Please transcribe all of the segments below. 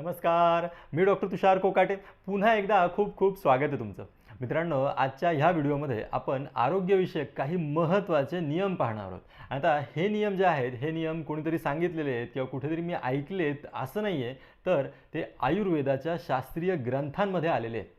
नमस्कार मी डॉक्टर तुषार कोकाटे. पुन्हा एकदा खूप खूप स्वागत आहे तुमचं. मित्रांनो आजच्या ह्या व्हिडिओमध्ये आपण आरोग्यविषयक काही महत्त्वाचे नियम पाहणार आहोत. आता हे नियम जे आहेत हे नियम कोणीतरी सांगितलेले आहेत किंवा कुठेतरी मी ऐकलेत असं नाही आहे तर ते आयुर्वेदाच्या शास्त्रीय ग्रंथांमध्ये आलेले आहेत.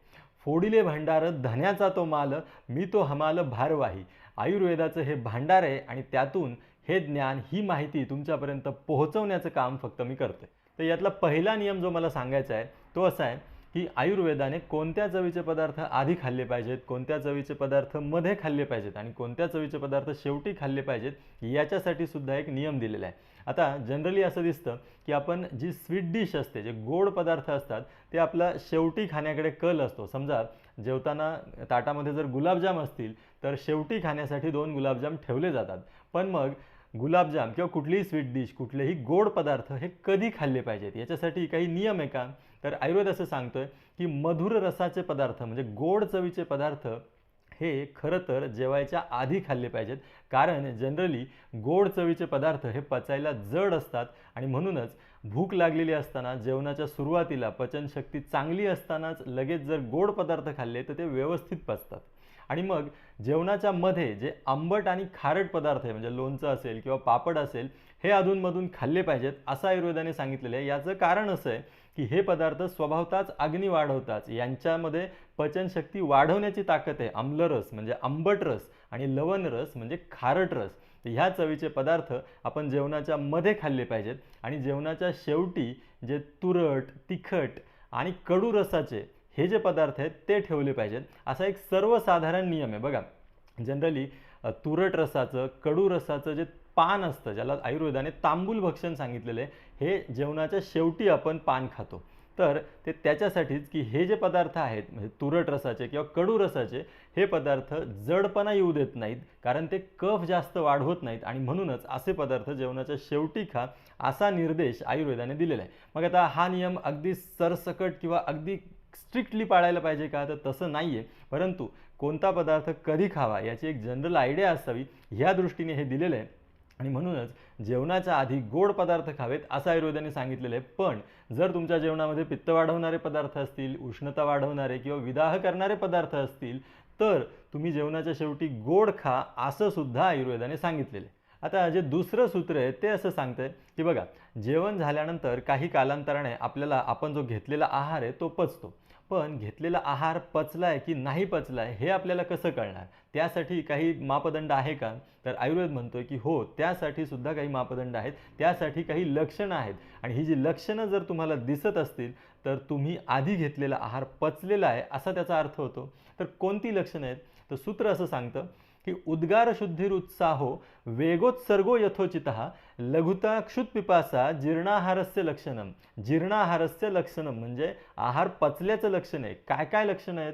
फोडिले भांडार धन्याचा तो माल मी तो हमाल भारवाही. आयुर्वेदाचं हे भांडार आहे आणि त्यातून हे ज्ञान ही माहिती तुमच्यापर्यंत पोहोचवण्याचं काम फक्त मी करते तर यातला पहिला नियम जो मला सांगायचा आहे तो असा आहे की आयुर्वेदाने कोणत्या चवीचे पदार्थ आधी खाल्ले पाहिजेत कोणत्या चवीचे पदार्थमध्ये खाल्ले पाहिजेत आणि कोणत्या चवीचे पदार्थ शेवटी खाल्ले पाहिजेत याच्यासाठी सुद्धा एक नियम दिलेला आहे. आता जनरली असं दिसतं की आपण जी स्वीट डिश असते जे गोड पदार्थ असतात ते आपला शेवटी खाण्याकडे कल असतो. समजा जेवताना ताटामध्ये जर गुलाबजाम असतील तर शेवटी खाण्यासाठी दोन गुलाबजाम ठेवले जातात. पण मग गुलाबजाम किंवा कुठलीही स्वीट डिश कुठलेही गोड पदार्थ हे कधी खाल्ले पाहिजेत? याच्यासाठी काही नियम आहे का? तर आयुर्वेद असं सांगतो आहे की मधुर रसाचे पदार्थ म्हणजे गोड चवीचे पदार्थ हे खरं तर जेवायच्या आधी खाल्ले पाहिजेत. कारण जनरली गोड चवीचे पदार्थ हे पचायला जड असतात आणि म्हणूनच भूक लागलेली असताना जेवणाच्या सुरुवातीला पचनशक्ती चांगली असतानाच लगेच जर गोड पदार्थ खाल्ले तर ते व्यवस्थित पचतात. आणि मग जेवणाच्या मध्ये जे आंबट आणि खारट पदार्थ आहे म्हणजे लोणचं असेल किंवा पापड असेल हे अधूनमधून खाल्ले पाहिजेत असं आयुर्वेदाने सांगितलेलं आहे. याचं कारण असं आहे की हे पदार्थ स्वभावताच अग्नी वाढवताच यांच्यामध्ये पचनशक्ती वाढवण्याची ताकद आहे. आम्लरस म्हणजे आंबट रस आणि लवण रस म्हणजे खारट रस तर ह्या चवीचे पदार्थ आपण जेवणाच्या मध्ये खाल्ले पाहिजेत. आणि जेवणाच्या शेवटी जे तुरट तिखट आणि कडू रसाचे हे जे पदार्थ आहेत ते ठेवले पाहिजेत. असा एक सर्वसाधारण नियम आहे. बघा जनरली तुरट रसाचं कडू रसाचं जे पान असतं ज्याला आयुर्वेदाने तांबूल भक्षण सांगितलेलं आहे हे जेवणाच्या शेवटी आपण पान खातो. तर ते त्याच्यासाठीच की हे जे पदार्थ आहेत म्हणजे तुरट रसाचे किंवा कडू रसाचे हे पदार्थ जडपणा येऊ देत नाहीत कारण ते कफ जास्त वाढवत नाहीत आणि म्हणूनच असे पदार्थ जेवणाच्या शेवटी खा असा निर्देश आयुर्वेदाने दिलेला आहे. मग आता हा नियम अगदी सरसकट किंवा अगदी स्ट्रिक्टली पाळायला पाहिजे का? तर तसं नाही आहे परंतु कोणता पदार्थ कधी खावा याची एक जनरल आयडिया असावी ह्या दृष्टीने हे दिलेलं आहे. आणि म्हणूनच जेवणाच्या आधी गोड पदार्थ खावेत असं आयुर्वेदाने सांगितलेलं आहे. पण जर तुमच्या जेवणामध्ये पित्त वाढवणारे पदार्थ असतील उष्णता वाढवणारे किंवा विदाह करणारे पदार्थ असतील तर तुम्ही जेवणाच्या शेवटी गोड खा असं सुद्धा आयुर्वेदाने सांगितलेलं आहे. आता जे दुसरं सूत्र आहे ते असं सांगतंय की बघा जेवण झाल्यानंतर काही कालांतराने आपल्याला आपण जो घेतलेला आहार आहे तो पचतो. पण घेतलेला आहार पचलाय की नाही पचलाय हे आपल्याला कसं कळणार? त्यासाठी काही मापदंड आहे का? तर आयुर्वेद म्हणतोय की हो त्यासाठी सुद्धा काही मापदंड आहेत. त्यासाठी काही लक्षणं आहेत. आणि ही जी लक्षणं जर तुम्हाला दिसत असतील तर तुम्ही आधी घेतलेला आहार पचलेला आहे असा त्याचा अर्थ होतो. तर कोणती लक्षणं आहेत? तर सूत्र असं सांगतं की उद्गार शुद्धिरुत्साहो वेगोत्सर्गो यथोचित लघुता क्षुतपिपासा जीर्णाहारस्य लक्षणं. जीर्णाहारस्य लक्षणं म्हणजे आहार पचल्याचं लक्षण आहे. काय काय लक्षणं आहेत?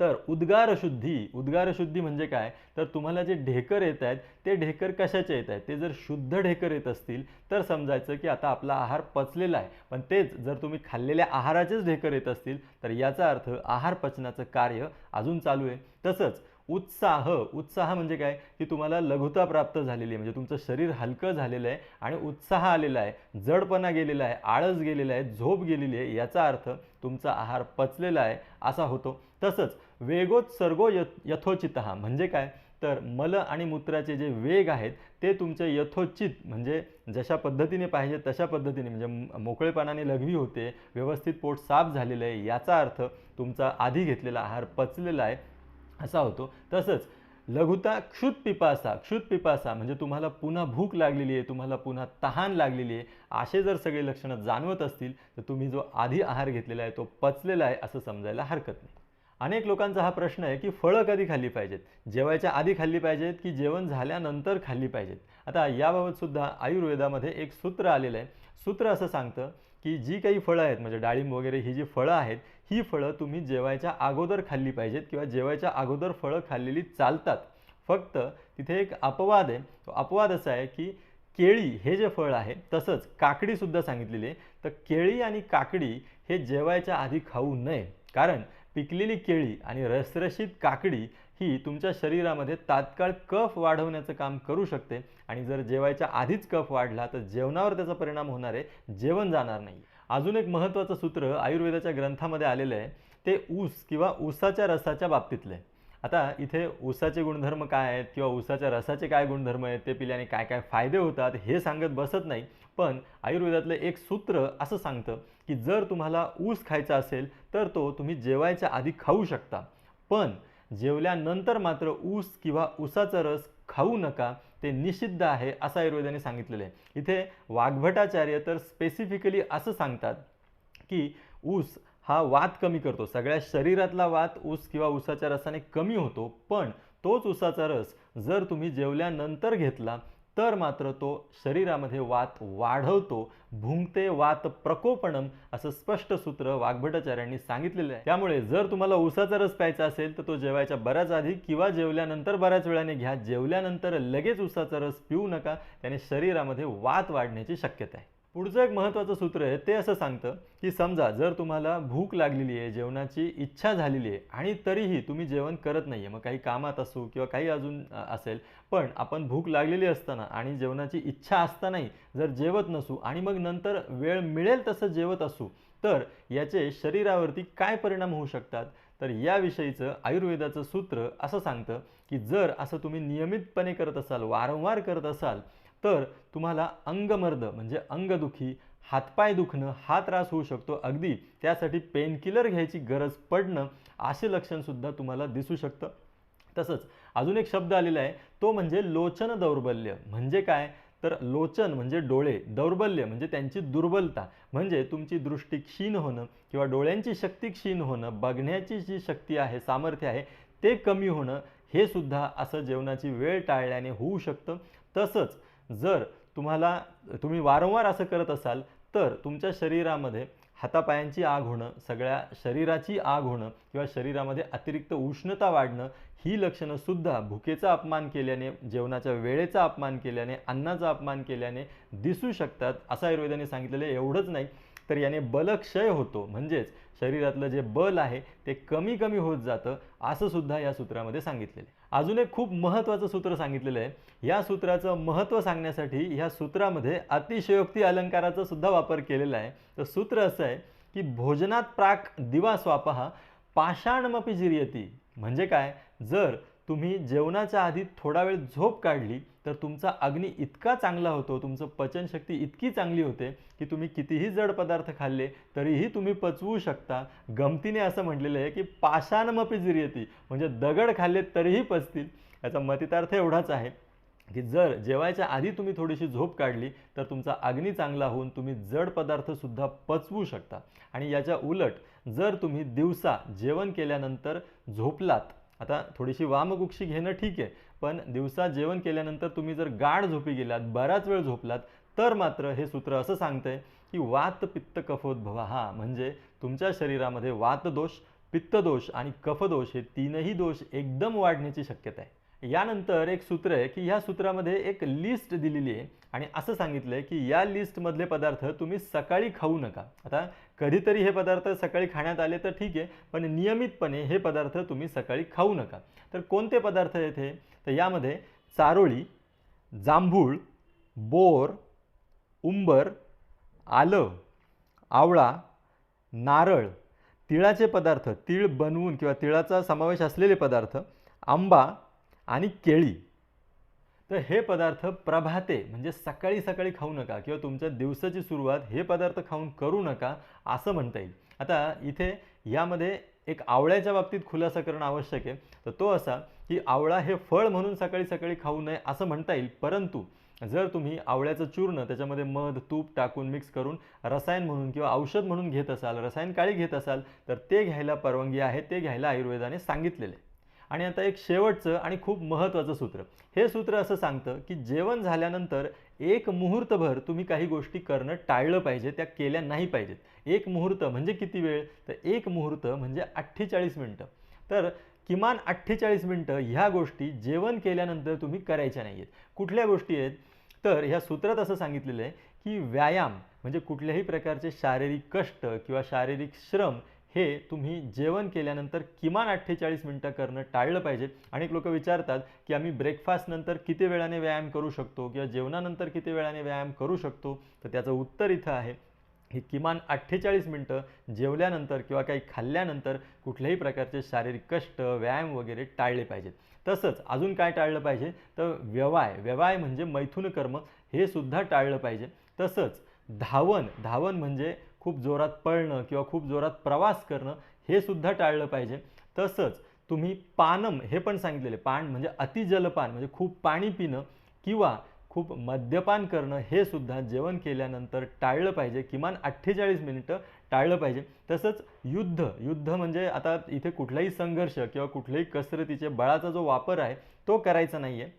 तर उद्गार शुद्धी. उद्गार शुद्धी म्हणजे काय? तर तुम्हाला जे ढेकर येत आहेत ते ढेकर कशाचे येत आहेत? ते जर शुद्ध ढेकर येत असतील तर समजायचं की आता आपला आहार पचलेला आहे. पण तेच जर तुम्ही खाल्लेल्या आहाराचेच ढेकर येत असतील तर याचा अर्थ आहार पचनाचं कार्य अजून चालू आहे. तसंच उत्साह उत्साह म्हणजे काय? की तुम्हाला लघुता प्राप्त झालेली आहे. म्हणजे तुमचं शरीर हलकं झालेलं आहे आणि उत्साह आलेला आहे. जडपणा गेलेला आहे आळस गेलेला आहे झोप गेलेली आहे याचा अर्थ तुमचा आहार पचलेला आहे असा होतो. तसंच वेगोत्सर्गो य यथोचित म्हणजे काय? तर मल आणि मूत्राचे जे वेग आहेत ते तुमचे यथोचित म्हणजे जशा पद्धतीने पाहिजे तशा पद्धतीने म्हणजे मोकळेपणाने लघवी होते व्यवस्थित पोट साफ झालेलं आहे याचा अर्थ तुमचा आधी घेतलेला आहार पचलेला आहे असा होतो. तसंच लघुता क्षुत पिपासा क्षुत पिपासा म्हणजे तुम्हाला पुन्हा भूक लागलेली आहे तुम्हाला पुन्हा तहान लागलेली आहे असे जर सगळे लक्षणं जाणवत असतील तर तुम्ही जो आधी आहार घेतलेला आहे तो पचलेला आहे असं समजायला हरकत नाही. अनेक लोकांचा हा प्रश्न आहे की फळं कधी खाल्ली पाहिजेत? जेवायच्या आधी खाल्ली पाहिजेत की जेवण झाल्यानंतर खाल्ली पाहिजेत? आता याबाबत सुद्धा आयुर्वेदामध्ये एक सूत्र आलेलं आहे. सूत्र असं सांगतं की जी काही फळं आहेत म्हणजे डाळिंब वगैरे ही जी फळं आहेत ही फळं तुम्ही जेवायच्या अगोदर खाल्ली पाहिजेत किंवा जेवायच्या अगोदर फळं खाल्लेली चालतात. फक्त तिथे एक अपवाद आहे. तो अपवाद असा आहे की केळी हे जे फळ आहे तसंच काकडीसुद्धा सांगितलेली आहे. तर केळी आणि काकडी हे जेवायच्या आधी खाऊ नये. कारण पिकलेली केळी आणि रसरशीत काकडी ही तुमच्या शरीरामध्ये तात्काळ कफ वाढवण्याचं काम करू शकते. आणि जर जेवायच्या आधीच कफ वाढला तर जेवणावर त्याचा परिणाम होणार आहे जेवण जाणार नाही. अजून एक महत्त्वाचं सूत्र आयुर्वेदाच्या ग्रंथामध्ये आलेलं आहे ते ऊस किंवा ऊसाच्या रसाच्या बाबतीतलं आहे. आता इथे ऊसाचे गुणधर्म काय आहेत किंवा ऊसाच्या रसाचे काय गुणधर्म आहेत ते पिल्याने काय काय फायदे होतात हे सांगत बसत नाही. पण आयुर्वेदातलं एक सूत्र असं सांगतं की जर तुम्हाला ऊस खायचा असेल तर तो तुम्ही जेवायच्या आधी खाऊ शकता. पण जेवल्यानंतर मात्र ऊस किंवा ऊसाचा रस खाऊ नका ते निषिद्ध आहे असं आयुर्वेदाने सांगितलेलं आहे. इथे वाघभटाचार्य तर स्पेसिफिकली असं सांगतात की ऊस हा वात कमी करतो. सगळ्या शरीरातला वात ऊस किंवा ऊसाच्या रसाने कमी होतो पण तोच ऊसाचा रस जर तुम्ही जेवल्यानंतर घेतला तर मात्र तो शरीरामध्ये वात वाढवतो भुंगते वात प्रकोपणम असं स्पष्ट सूत्र वाघभटाचार्यांनी सांगितलेलं आहे. त्यामुळे जर तुम्हाला ऊसाचा रस प्यायचा असेल तर तो जेवायच्या बऱ्याच आधी किंवा जेवल्यानंतर बऱ्याच वेळाने घ्या. जेवल्यानंतर लगेच ऊसाचा रस पिऊ नका. त्याने शरीरामध्ये वात वाढण्याची शक्यता आहे. पुढचं एक महत्त्वाचं सूत्र आहे ते असं सांगतं की समजा जर तुम्हाला भूक लागलेली आहे जेवणाची इच्छा झालेली आहे आणि तरीही तुम्ही जेवण करत नाही आहे मग काही कामात असू किंवा काही अजून असेल पण आपण भूक लागलेली असताना आणि जेवणाची इच्छा असतानाही जर जेवत नसू आणि मग नंतर वेळ मिळेल तसं जेवत असू तर याचे शरीरावरती काय परिणाम होऊ शकतात? तर याविषयीचं आयुर्वेदाचं सूत्र असं सांगतं की जर असं तुम्ही नियमितपणे करत असाल वारंवार करत असाल तर तुम्हाला अंगमर्द म्हणजे अंगदुखी हातपाय दुखणं हा त्रास होऊ शकतो. अगदी त्यासाठी पेनकिलर घ्यायची गरज पडणं असे लक्षणसुद्धा तुम्हाला दिसू शकतं. तसंच अजून एक शब्द आलेला आहे तो म्हणजे लोचन दौर्बल्य. म्हणजे काय? तर लोचन म्हणजे डोळे. दौर्बल्य म्हणजे त्यांची दुर्बलता. म्हणजे तुमची दृष्टी क्षीण होणं किंवा डोळ्यांची शक्ती क्षीण होणं बघण्याची जी शक्ती आहे सामर्थ्य आहे ते कमी होणं हे सुद्धा असं जेवणाची वेळ टाळल्याने होऊ शकतं. तसंच जर तुम्हाला तुम्ही वारंवार असं करत असाल तर तुमच्या शरीरामध्ये हातापायांची आग होणं सगळ्या शरीराची आग होणं किंवा शरीरामध्ये अतिरिक्त उष्णता वाढणं ही लक्षणंसुद्धा भुकेचा अपमान केल्याने जेवणाच्या वेळेचा अपमान केल्याने अन्नाचा अपमान केल्याने दिसू शकतात. असं आयुर्वेदाने सांगितलेलं एवढंच नाही तर याने बलक्षय होतो. म्हणजेच शरीरातलं जे बल आहे ते कमी कमी होत जातं असं सुद्धा या सूत्रामध्ये सांगितलेलं आहे. अजून एक खूप महत्त्वाचं सूत्र सांगितलेलं आहे. या सूत्राचं महत्त्व सांगण्यासाठी ह्या सूत्रामध्ये अतिशयोक्ती अलंकाराचा सुद्धा वापर केलेला आहे. तर सूत्र असं आहे की भोजनात प्राक दिवा स्वापहा पाषाणमपी जिर्यती म्हणजे काय? जर तुम्ही जेवणाच्या आधी थोडा वेळ झोप काढली तर तुमचा अग्नी इतका चांगला होतो तुमचं पचनशक्ती इतकी चांगली होते की तुम्ही कितीही जड पदार्थ खाल्ले तरीही तुम्ही पचवू शकता. गमतीने असं म्हटलेलं आहे की पाषाणमपी येते म्हणजे दगड खाल्ले तरीही पचतील. याचा मतितार्थ एवढाच आहे की जर जेवायच्या आधी तुम्ही थोडीशी झोप काढली तर तुमचा अग्नी चांगला होऊन तुम्ही जड पदार्थसुद्धा पचवू शकता. आणि याच्या उलट जर तुम्ही दिवसा जेवण केल्यानंतर झोपलात आता थोडीशी वामकुक्षी घेणं ठीक आहे पण दिवसा जेवण केल्यानंतर तुम्ही जर गाढ झोपी गेलात बराच वेळ झोपलात तर मात्र हे सूत्र असं सांगतंय की वात पित्त कफोद्भवा हा म्हणजे तुमच्या शरीरामध्ये वातदोष पित्तदोष आणि कफदोष हे तीनही दोष एकदम वाढण्याची शक्यता आहे. यानंतर एक सूत्र आहे की ह्या सूत्रामध्ये एक लिस्ट दिलेली आहे आणि असं सांगितलं आहे की या लिस्टमधले पदार्थ तुम्ही सकाळी खाऊ नका. आता कधीतरी हे पदार्थ सकाळी खाण्यात आले तर ठीक आहे पण नियमितपणे हे पदार्थ तुम्ही सकाळी खाऊ नका. तर कोणते पदार्थ आहेत हे? तर यामध्ये चारोळी जांभूळ बोर उंबर आलं आवळा नारळ तिळाचे पदार्थ तीळ बनवून किंवा तिळाचा समावेश असलेले पदार्थ आंबा आणि केळी. तर हे पदार्थ प्रभाते म्हणजे सकाळी सकाळी खाऊ नका किंवा तुमच्या दिवसाची सुरुवात हे पदार्थ खाऊन करू नका असं म्हणता येईल. आता इथे यामध्ये एक आवळ्याच्या बाबतीत खुलासा करणं आवश्यक आहे. तर तो असा की आवळा हे फळ म्हणून सकाळी सकाळी खाऊ नये असं म्हणता येईल. परंतु जर तुम्ही आवळ्याचं चूर्ण त्याच्यामध्ये मध तूप टाकून मिक्स करून रसायन म्हणून किंवा औषध म्हणून घेत असाल रसायन काळी घेत असाल तर ते घ्यायला परवानगी आहे ते घ्यायला आयुर्वेदाने सांगितलेले आणि आता एक शेवटचं आणि खूप महत्त्वाचं सूत्र. हे सूत्र असं सांगतं की जेवण झाल्यानंतर एक मुहूर्तभर तुम्ही काही गोष्टी करणं टाळलं पाहिजे त्या केल्या नाही पाहिजेत. एक मुहूर्त म्हणजे किती वेळ? तर एक मुहूर्त म्हणजे अठ्ठेचाळीस मिनटं. तर किमान अठ्ठेचाळीस मिनटं ह्या गोष्टी जेवण केल्यानंतर तुम्ही करायच्या नाही आहेत कुठल्या गोष्टी आहेत? तर ह्या सूत्रात असं सांगितलेलं आहे की व्यायाम म्हणजे कुठल्याही प्रकारचे शारीरिक कष्ट किंवा शारीरिक श्रम हे तुम्ही जेवण केल्यानंतर किमान अठ्ठेचाळीस मिनटं करणं टाळलं पाहिजे. अनेक लोक विचारतात की आम्ही ब्रेकफास्टनंतर किती वेळाने व्यायाम करू शकतो किंवा जेवणानंतर किती वेळाने व्यायाम करू शकतो? तर त्याचं उत्तर इथं आहे. ही किमान अठ्ठेचाळीस मिनटं जेवल्यानंतर किंवा काही खाल्ल्यानंतर कुठल्याही प्रकारचे शारीरिक कष्ट व्यायाम वगैरे टाळले पाहिजेत. तसंच अजून काय टाळलं पाहिजे? तर व्यवाय. व्यवाय म्हणजे मैथुन कर्म. हे सुद्धा टाळलं पाहिजे. तसंच धावन. धावन म्हणजे खूप जोरात पळणं किंवा खूप जोरात प्रवास करणं हे सुद्धा टाळलं पाहिजे. तसंच तुम्ही पानम हे पण सांगितलेले पान म्हणजे अतिजलपान म्हणजे खूप पाणी पिणं किंवा खूप मद्यपान करणं हे सुद्धा जेवण केल्यानंतर टाळलं पाहिजे. किमान अठ्ठेचाळीस मिनिटं टाळलं पाहिजे. तसंच युद्ध युद्ध म्हणजे आता इथे कुठलाही संघर्ष किंवा कुठल्याही कसरतीचे बळाचा जो वापर आहे तो करायचा नाही आहे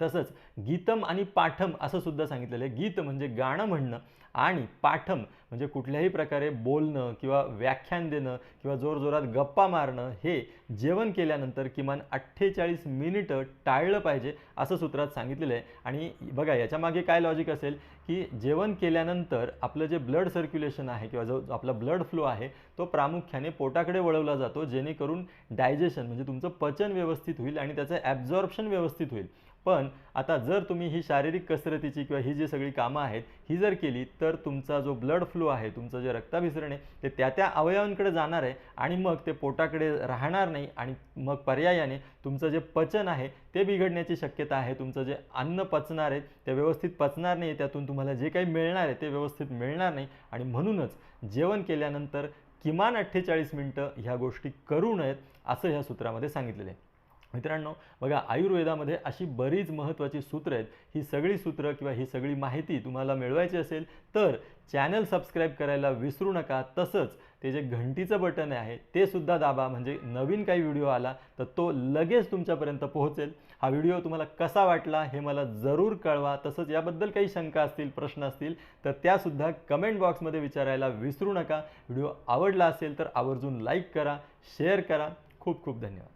तसंच गीतम आणि पाठम असं सुद्धा सांगितलेलं आहे. गीत म्हणजे गाणं म्हणणं आणि पाठम म्हणजे कुठल्याही प्रकारे बोलणं किंवा व्याख्यान देणं किंवा जोरजोरात गप्पा मारणं हे जेवण केल्यानंतर किमान अठ्ठेचाळीस मिनिटं टाळलं पाहिजे असं सूत्रात सांगितलेलं आहे. आणि बघा याच्यामागे काय लॉजिक असेल की जेवण केल्यानंतर आपलं जे ब्लड सर्क्युलेशन आहे किंवा जो आपला ब्लड फ्लो आहे तो प्रामुख्याने पोटाकडे वळवला जातो जेणेकरून डायजेशन म्हणजे तुमचं पचन व्यवस्थित होईल आणि त्याचं ॲब्झॉर्प्शन व्यवस्थित होईल. पण आता जर तुम्ही ही शारीरिक कसरतीची किंवा ही जी सगळी कामं आहेत ही जर केली तर तुमचा जो ब्लड फ्लो आहे तुमचं जे रक्ताभिसरण आहे ते त्या त्या अवयवांकडे जाणार आहे आणि मग ते पोटाकडे राहणार नाही आणि मग पर्यायाने तुमचं जे पचन आहे ते बिघडण्याची शक्यता आहे. तुमचं जे अन्न पचणार आहे ते व्यवस्थित पचणार नाही त्यातून तुम्हाला जे काही मिळणार आहे ते व्यवस्थित मिळणार नाही. आणि म्हणूनच जेवण केल्यानंतर किमान अठ्ठेचाळीस मिनटं ह्या गोष्टी करू नयेत असं ह्या सूत्रामध्ये सांगितलेलं आहे. मित्रांनो बघा आयुर्वेदामध्ये अशी बरीच महत्त्वाची सूत्रं आहेत. ही सगळी सूत्रं किंवा ही सगळी माहिती तुम्हाला मिळवायची असेल तर चॅनल सबस्क्राईब करायला विसरू नका. तसंच ते जे घंटीचं बटन आहे ते सुद्धा दाबा. म्हणजे नवीन काही व्हिडिओ आला तर तो लगेच तुमच्यापर्यंत पोहोचेल. हा व्हिडिओ तुम्हाला कसा वाटला हे मला जरूर कळवा. तसंच याबद्दल काही शंका असतील प्रश्न असतील तर त्यासुद्धा कमेंट बॉक्समध्ये विचारायला विसरू नका. व्हिडिओ आवडला असेल तर आवर्जून लाईक करा शेअर करा. खूप खूप धन्यवाद.